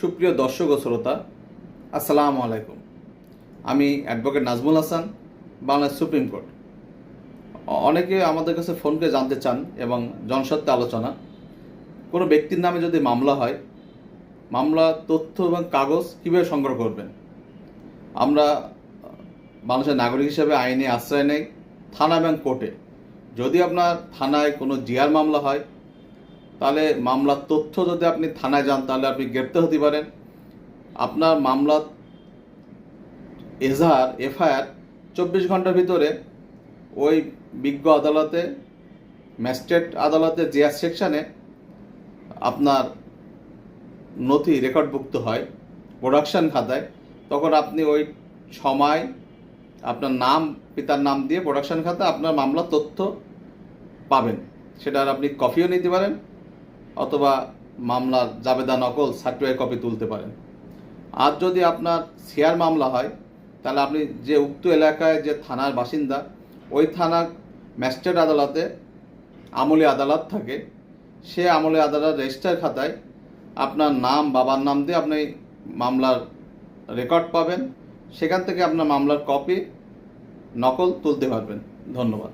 সুপ্রিয় দর্শক ও শ্রোতা, আসসালামু আলাইকুম। আমি advocate Nazmul Hasan, Bangladesh supreme court. অনেকে আমাদের কাছে ফোন করে জানতে চান এবং জনস্বার্থে আলোচনা। কোনো ব্যক্তির নামে যদি মামলা হয়, মামলা, তথ্য এবং কাগজ কীভাবে সংগ্রহ করবেন? আমরা বাংলাদেশের নাগরিক হিসেবে আইনে আশ্রয় নেই, থানা এবং কোর্টে। যদি আপনার থানায় কোনো জিআর মামলা হয় তাহলে মামলার তথ্য যদি আপনি থানায় যান, তাহলে আপনি গ্রেপ্তার হতে পারেন। আপনার মামলা এজাহার, এফআইআর চব্বিশ ঘণ্টার ভিতরে ওই বিজ্ঞ আদালতে, ম্যাজিস্ট্রেট আদালতে জিআর সেকশানে আপনার নথি রেকর্ডভুক্ত হয়, প্রোডাকশন খাতায়, তখন আপনি ওই সময় আপনার নাম, পিতার নাম দিয়ে প্রোডাকশন খাতায় আপনার মামলার তথ্য পাবেন। সেটার আপনি কপিও নিতে পারেন। অথবা মামলার জাবেদা নকল সার্টিফাইড কপি তুলতে পারেন। আর যদি আপনার শেয়ার মামলা হয়, তাহলে আপনি যে উক্ত এলাকায় যে থানার বাসিন্দা, ওই থানা ম্যাজিস্ট্রেট আদালতে আমলি আদালত থাকে। সে আমলি আদালত রেজিস্টার খাতায় আপনার নাম, বাবার নাম দিয়ে আপনি মামলার রেকর্ড পাবেন। সেখান থেকে আপনার মামলার কপি, নকল তুলতে পারবেন। ধন্যবাদ।